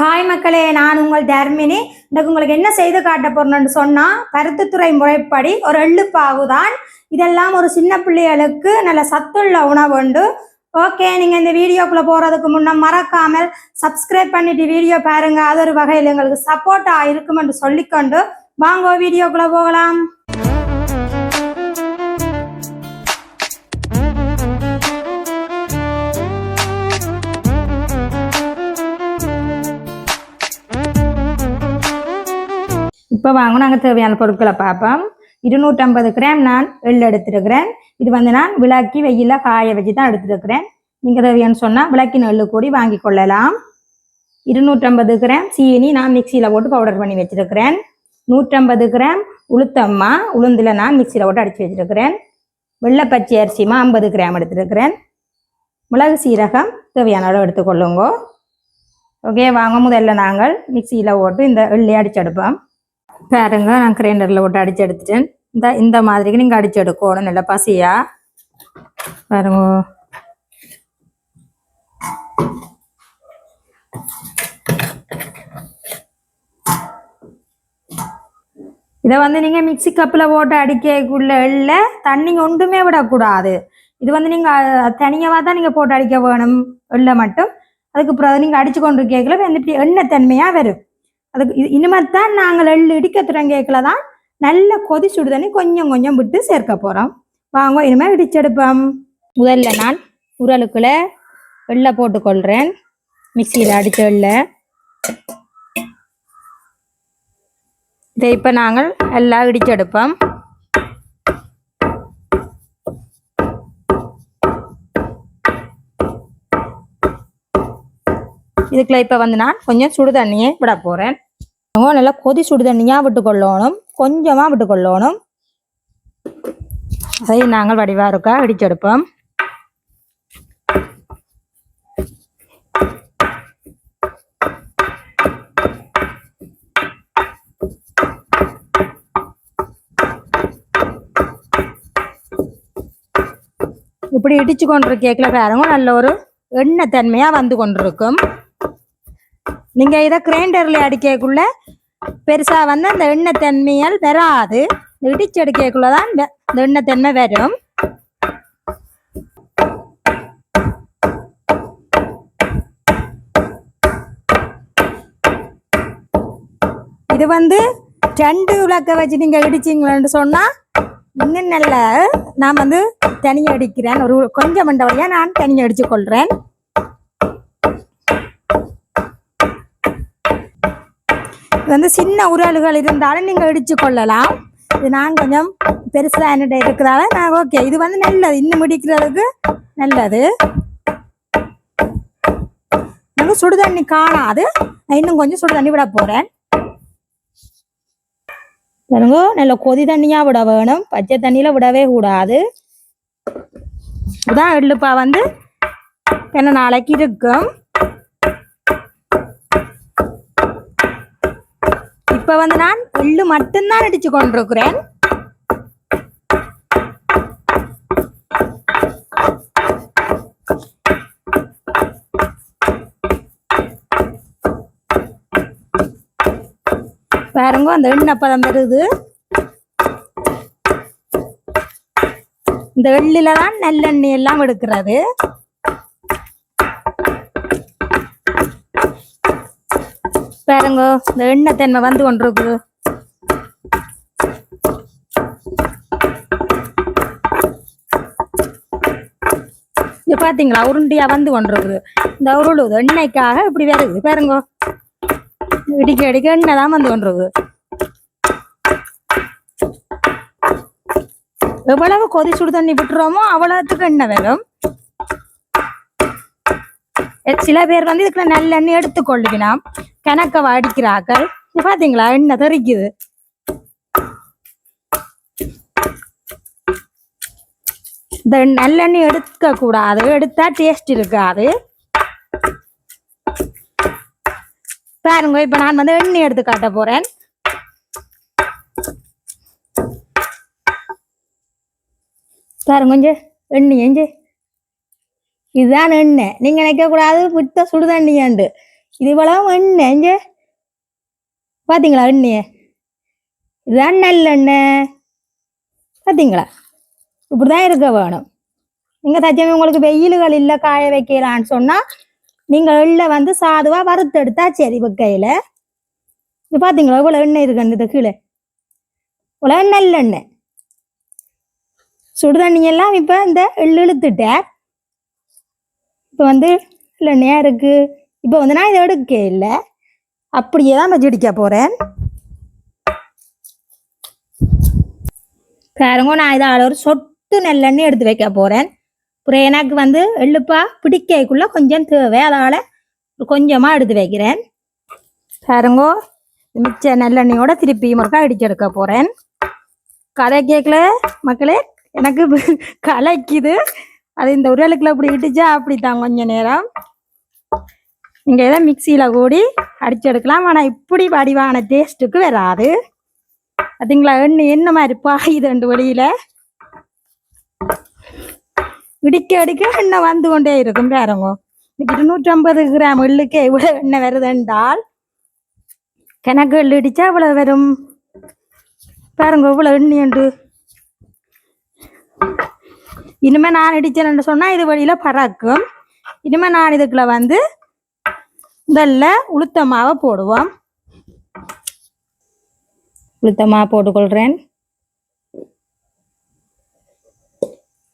காய் மக்களே நான் உங்கள் தர்மினி. இன்றைக்கு உங்களுக்கு என்ன செய்து காட்ட போறேன்னு சொன்னா கருத்துத்துறை முறைப்படி ஒரு எள்ளுப்பாகு தான் இதெல்லாம் ஒரு சின்ன பிள்ளைகளுக்கு நல்ல சத்துள்ள உணவு உண்டு. ஓகே நீங்க இந்த வீடியோக்குள்ள போறதுக்கு முன்ன மறக்காமல் சப்ஸ்கிரைப் பண்ணிட்டு வீடியோ பாருங்க. அது ஒரு வகையில் எங்களுக்கு சப்போர்ட்டா இருக்கும் என்று சொல்லிக்கொண்டு வாங்க வீடியோக்குள்ள போகலாம். இப்போ வாங்க நாங்கள் தேவையான பொருட்களை பார்ப்போம். இருநூற்றம்பது கிராம் நான் எள் எடுத்திருக்கிறேன். இது வந்து நான் விளக்கி வெயிலில் காய வச்சு தான் எடுத்துருக்கிறேன். நீங்கள் தேவையான்னு சொன்னால் விளக்கின எள்ளு கூடி வாங்கி கொள்ளலாம். இருநூற்றம்பது கிராம் சீனி நான் மிக்சியில் போட்டு பவுடர் பண்ணி வச்சுருக்கிறேன். நூற்றம்பது கிராம் உளுத்தம்மா உளுந்தில் நான் மிக்சியில் போட்டு அடித்து வச்சிருக்கிறேன். வெள்ளைப்பச்சி அரிசிமா ஐம்பது கிராம் எடுத்துருக்கிறேன். மிளகு சீரகம் தேவையான அளவு எடுத்துக்கொள்ளுங்கோ. ஓகே வாங்க முதல்ல நாங்கள் மிக்சியில் போட்டு இந்த எள்ளி அடிச்செடுப்போம் பாருங்க நான் கிரைண்டரில் போட்டு அடிச்சு எடுத்துட்டேன். இந்த இந்த மாதிரிக்கு நீங்கள் அடிச்சு எடுக்கணும் நல்ல பசியா? பாருங்க. இதை வந்து நீங்கள் மிக்ஸி கப்பில் போட்டு அடிக்கக்குள்ள இல்லை தண்ணி ஒன்றுமே விடக்கூடாது. இது வந்து நீங்கள் தனியாக தான் நீங்கள் போட்டு அடிக்க வேணும் இல்லை மட்டும். அதுக்கு பிறகு நீங்கள் அடித்து கொண்டு கேட்கல வந்து இப்படி எண்ணெய் தன்மையாக வரும். அதுக்கு இனிமேல் தான் நாங்கள் எள்ளு இடிக்க துறங்கேக்கில் தான் நல்ல கொதி சுடு தண்ணி கொஞ்சம் கொஞ்சம் விட்டு சேர்க்க போகிறோம் வாங்க இனிமேல் இடிச்செடுப்போம். முதல்ல நான் உரலுக்குள்ள வெள்ளை போட்டுக்கொள்கிறேன் மிக்சியில் அடித்த வெள்ளை. இதை இப்போ நாங்கள் எல்லாம் இடிச்செடுப்போம். இதுக்குள்ள இப்போ வந்து நான் கொஞ்சம் சுடு தண்ணியை விட போகிறேன் நல்லா கொதி சுடு தண்ணியாக விட்டு கொள்ளணும் கொஞ்சமாக விட்டு கொள்ளணும் அதை நாங்கள் வடிவாக இருக்கா இடிச்செடுப்போம் இப்படி இடிச்சு கொண்டு கேக்கில் பாருங்க நல்ல ஒரு எண்ணெய் தன்மையாக வந்து கொண்டிருக்கும். நீங்கள் இதை கிரைண்டரில் அடிக்கக்குள்ள பெருசாக வந்து அந்த எண்ணெய் தன்மையால் வராது. இந்த இடிச்சு தான் இந்த எண்ணெய் தன்மை வரும். இது வந்து ரெண்டு விளக்க வச்சு நீங்கள் இடிச்சிங்களேன்னு சொன்னால் இன்னும் நல்ல நான் வந்து தனியாக அடிக்கிறேன் ஒரு கொஞ்சம் மண்டபடியா நான் தனியாக அடிச்சு கொள்கிறேன் இது வந்து சின்ன உரல்கள் இருந்தாலும் நீங்கள் இடிச்சு கொள்ளலாம். இது நான் கொஞ்சம் பெருசாக என்னிட்ட இருக்கிறதால நான் ஓகே இது வந்து நல்லது. இன்னும் முடிக்கிறதுக்கு நல்லது. நாங்கள் சுடு தண்ணி காணாது நான் இன்னும் கொஞ்சம் சுடு தண்ணி விட போகிறேன் பாருங்க நல்ல கொதி தண்ணியாக விட வேணும். பச்சை தண்ணியில் விடவே கூடாது. இதான் எள்ளுப்பா வந்து என்ன நாளைக்கு இருக்கும். இப்ப வந்து நான் எள்ளு மட்டும்தான் அடிச்சு கொண்டிருக்கிறேன். பாருங்க அந்த எண்ணெய் பதம் வருது. இந்த எள்ளில தான் நல்லெண்ணெய் எல்லாம் எடுக்கிறது. பாருங்க இந்த எண்ணெய் தன்மை வந்து கொண்டிருக்கு. இது பாத்தீங்களா உருண்டியா வந்து கொண்டிருக்குது இந்த உருளுது எண்ணெய்க்காக இப்படி வருது பாருங்க. இடிக்க இடிக்க எண்ணெய் தான் வந்து கொண்டிருக்கு. எவ்வளவு கொதி சுடு தண்ணி விட்டுறோமோ அவ்வளவுக்கு எண்ணெய் வேணும் சில பேர் வந்து இதுக்குள்ள நல்லெண்ணெய் எடுத்துக்கொள்ளுவினாம் கணக்க அடிக்கிறார்கள் பாத்தீங்களா? எண்ணெய் தெரிக்குது. இந்த நல்லெண்ணெய் எடுக்க கூடாது எடுத்தா டேஸ்ட் இருக்காது. பாருங்க இப்ப நான் வந்து எண்ணெய் எடுத்து காட்ட போறேன். பாருங்க கொஞ்சம் எண்ணெய் எஞ்சு இதுதான் எண்ணெய். நீங்க நினைக்க கூடாது விட்ட சுடுதண்ணியாண்டு. இது இவ்வளவு எண்ணெய். இங்க பாத்தீங்களா எண்ணெய்? இதுதான் நல்ல எண்ணெய். பாத்தீங்களா? இப்படிதான் இருக்க வேணும். நீங்க தச்சமே உங்களுக்கு வெயில்கள் இல்லை காய வைக்கலான்னு சொன்னா நீங்க எள்ள வந்து சாதுவா வறுத்தெடுத்தா சரி வைக்கையில இது பாத்தீங்களா? இவ்வளவு எண்ணெய் இருக்கு இந்த கீழே. இவ்வளவு நல்ல எண்ணெய். சுடுதண்ணி எல்லாம் இப்ப இந்த எள்ளு இழுத்துட்டேன். இப்போ வந்து எண்ணெயா இருக்கு. இப்போ வந்து நான் இதை எடுக்க இல்லை அப்படியே தான் நான் இடிக்க போறேன். பாருங்க நான் இதை ஒரு சொட்டு நெல்லெண்ணெய் எடுத்து வைக்க போகிறேன் அப்புறம் எனக்கு வந்து எள்ளுப்பா பிடிக்கக்குள்ளே கொஞ்சம் தேவை. அதனால கொஞ்சமாக எடுத்து வைக்கிறேன். பாருங்க மிச்ச நல்லெண்ணெயோட திருப்பி முறுக்கா எடுக்க போகிறேன் கதை கேட்கல மக்களே? எனக்கு கலைக்குது. அது இந்த உரலுக்குள்ள இப்படி இடிச்சா அப்படித்தான் கொஞ்ச நேரம். இங்கே எதாவது மிக்சியில் கூடி அடிச்செடுக்கலாம் ஆனால் இப்படி வடிவான டேஸ்ட்டுக்கு வராது. அதுங்களா எண்ணெய் என்ன மாதிரி பாயுது ரெண்டு வழியில். இடிக்க அடிக்க எண்ணெய் வந்து கொண்டே இருக்கும் பாருங்க. இன்னைக்கு இருநூற்றி ஐம்பது கிராம் எள்ளுக்கே இவ்வளோ எண்ணெய் வருது என்றால் கிணக்கு எள்ளு இடிச்சா இவ்வளோ வரும்? பாருங்க இவ்வளோ எண்ணெய் உண்டு இனிமே நான் இடிச்சேன்னு சொன்னா இது வழியில பறக்கும். இனிமே நான் இதுக்குள்ள வந்து முதல்ல உளுத்த மாவை போடுவோம். உளுத்த மாவு போட்டுக்கொள்கிறேன்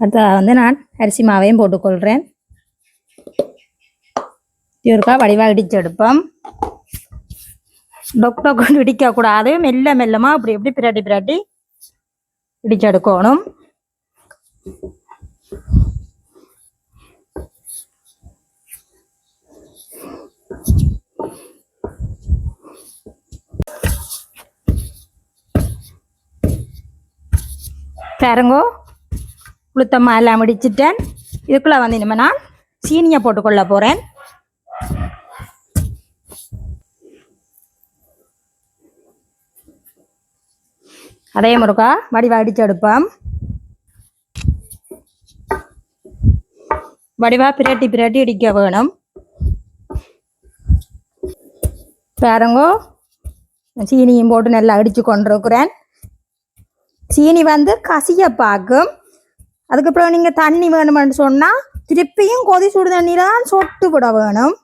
அடுத்ததாக வந்து நான் அரிசி மாவையும் போட்டுக்கொள்கிறேன் இவருக்கா வடிவாக இடிச்சு எடுப்போம். டொக் டொக்குன்னு இடிக்கக்கூடாது மெல்ல மெல்லமாக அப்படி இப்படி பிரட்டி பிரட்டி இடிச்சு எடுக்கணும். பாருங்கோ உளுத்தம்மா எல்லாம் முடிச்சிட்டேன் இதுக்குள்ள வந்து இனிமே நான் சீனியை போட்டுக்கொள்ள போறேன். அதே முருக்கா வடிவா அடிச்சு எடுப்போம். வடிவா பிரட்டி பிரட்டி இடிக்க வேணும் பாருங்கோ சீனியும் போட்டு நல்லா அடித்து கொண்டிருக்கிறேன் சீனி வந்து கசிய பார்க்கும் அதுக்கப்புறம் நீங்கள் தண்ணி வேணுமென்னு சொன்னால் திருப்பியும் கொதி சுடு தண்ணியில் தான் சொட்டு விட வேணும்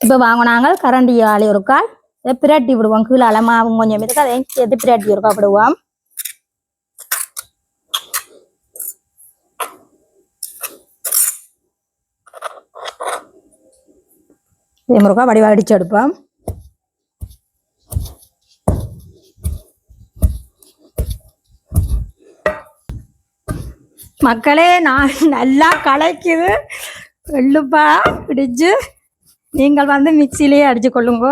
இப்போ வாங்கினாங்க கரண்டி ஆளி ஒரு கால் பிரட்டி விடுவோம் கீழே அலமாவும் கொஞ்சம் இருக்கு அதை சேர்த்து பிரட்டி ஒரு விடுவோம் இதே முருகா வடிவாக அடிச்சு எடுப்போம் மக்களே நான் நல்லா கலைக்குது. வெள்ளுப்பா பிடிச்சு நீங்கள் வந்து மிக்சிலேயே அடிச்சு கொள்ளுங்க.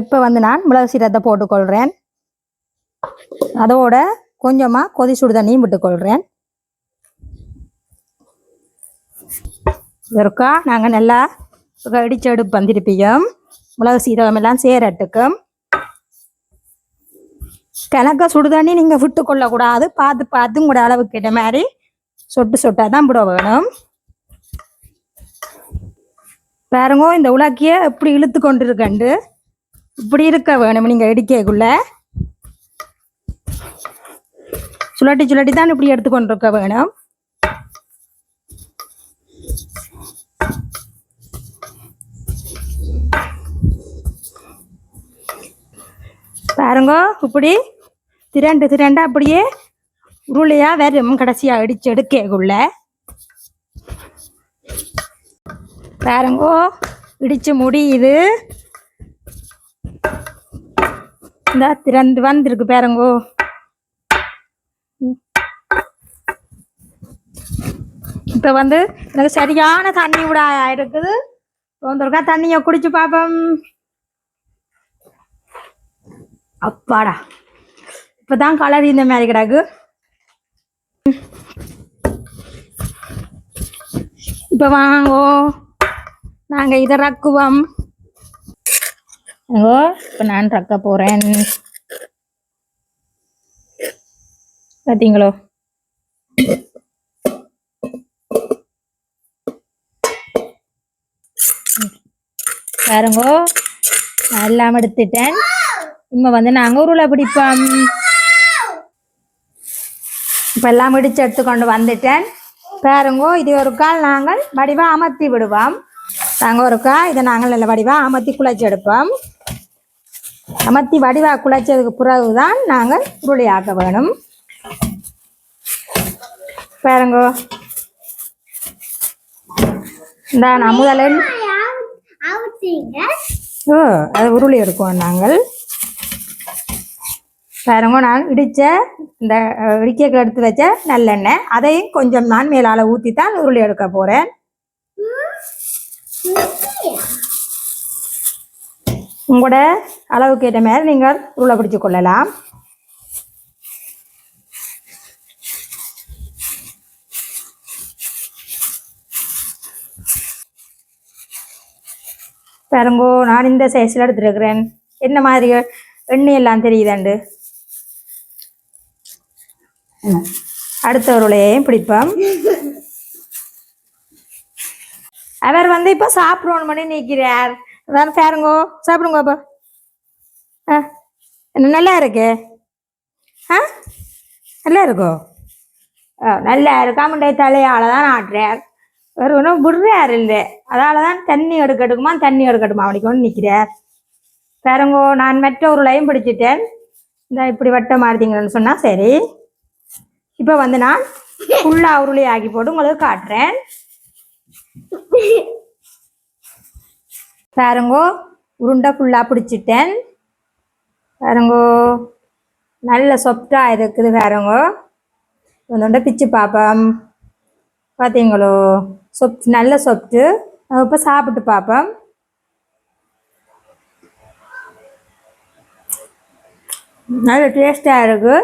இப்போ வந்து நான் மிளகு சீரத்தை போட்டுக்கொள்கிறேன் அதோட கொஞ்சமாக கொதி சுடு தண்ணியும் விட்டுக்கொள்கிறேன் இருக்கா நாங்கள் நல்லா இடிச்சு எடுப்போம் திருப்பியும் மிளகு சீரகம் எல்லாம் சேரட்டுக்கும். கிழக்க சுடுதண்ணி நீங்கள் விட்டு கொள்ளக்கூடாது பார்த்து பார்த்து உங்களோட அளவுக்கு ஏற்ற மாதிரி சொட்டு சொட்டாக தான் விட வேணும். பாருங்க இந்த உலக்கிய இப்படி இழுத்து கொண்டு இருக்கண்டு இப்படி இருக்க வேணும் நீங்கள் இடிக்கக்குள்ளே. சுழட்டி சுழட்டி தான் இப்படி எடுத்து இருக்க வேணும். பாருங்க இப்படி திரண்டு திரண்டு அப்படியே உருளையா வரும் கடைசியா அடிச்சு எடுக்கக்குள்ள. பாருங்கோ இடிச்சு முடியுது. இந்த திறந்து வந்திருக்கு பாருங்கோ. இப்ப வந்து எனக்கு சரியான தண்ணி விட இருக்குது. வந்திருக்கா தண்ணியை குடிச்சு பாப்போம். அப்பாடா. இப்பதான் கலர் இந்த மாதிரி கிடக்கு. இப்ப வாங்கோ. நாங்க இதை ரக்குவோம். ஓ இப்ப நான் ரக்க போறேன். பார்த்தீங்களோ பாருங்கோ எல்லாம் எடுத்துட்டேன். இம்மா வந்து நாங்கள் உருளை பிடிப்போம். இப்போ எல்லாம் இடிச்சு எடுத்துக்கொண்டு வந்துட்டேன். பாருங்கோ இது ஒரு கால் நாங்கள் வடிவாக அமர்த்தி விடுவோம். நாங்கள் ஒரு கால் இதை நாங்கள் நல்ல வடிவாக அமர்த்தி குழைச்சி எடுப்போம். அமர்த்தி வடிவாக குழைச்சதுக்கு பிறகு தான் நாங்கள் உருளையாக்க வேணும். பாருங்கோ. இந்த நான் முதலில் ஓ அது உருளி எடுக்குவோம் நாங்கள். பாருங்க நான் இடித்த இந்த அஹ், இடிக்க எடுத்து வச்ச நல்லெண்ணெய். அதையும் கொஞ்சம் நான் மேலால் ஊற்றி தான் உருளி எடுக்க போகிறேன் உங்களோட அளவுக்கு ஏற்ற மாதிரி நீங்கள் உருளை பிடிச்சு கொள்ளலாம். பாருங்கோ நான் இந்த சைஸில் எடுத்துருக்கிறேன். என்ன மாதிரி? எண்ணெய் எல்லாம் தெரியுதாண்டு? அடுத்த உருளையையும் பிடிப்போம்? அவர் வந்து இப்போ சாப்பிடணும் பண்ணி நிற்கிறார் அதான் பாருங்கோ சாப்பிடுங்க அப்போ. ஆ என்ன நல்லா இருக்கு? ஆ நல்லா இருக்கோ? ஆ நல்லா இருக்காமண்டே தலையால் தான் ஆட்டுறார் வேறு ஒன்றும் விடுறார் இல்லை. அதால தான் தண்ணி எடுக்கட்டுமா தண்ணி எடுக்கட்டுமா அவனுக்கு ஒன்று நிற்கிறார் பாருங்கோ நான் மற்ற உருளையும் பிடிச்சிட்டேன். இந்த இப்படி வட்டம் மாறுதீங்கன்னு சொன்னால் சரி. இப்போ வந்து நான் ஃபுல்லாக உருளை ஆக்கி போட்டு உங்களுக்கு காட்டுறேன். பாருங்கோ உருண்டை ஃபுல்லாக பிடிச்சிட்டேன். பாருங்கோ நல்ல சொப்டாக இருக்குது பாருங்கோ. ஒன்றுண்ட பிச்சு பார்ப்போம் பார்த்தீங்களோ சொப் நல்ல சொப்ட்டு இப்போ சாப்பிட்டு பார்ப்போம் நல்ல டேஸ்டாக இருக்குது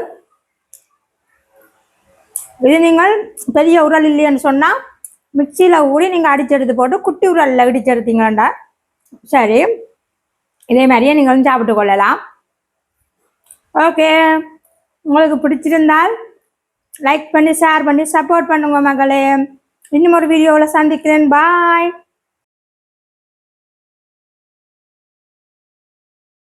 இது நீங்கள் பெரிய உரல் இல்லைன்னு சொன்னால் மிக்சியில் ஊறி நீங்கள் அடிச்செடுத்து போட்டு குட்டி உரலில் இடிச்செடுத்தீங்கண்டா சரி. இதே மாதிரியே நீங்களும் சாப்பிட்டு கொள்ளலாம். ஓகே. உங்களுக்கு பிடிச்சிருந்தால் லைக் பண்ணி ஷேர் பண்ணி சப்போர்ட் பண்ணுங்க மகளே இன்னும் ஒரு வீடியோவில் சந்திக்கிறேன். பாய்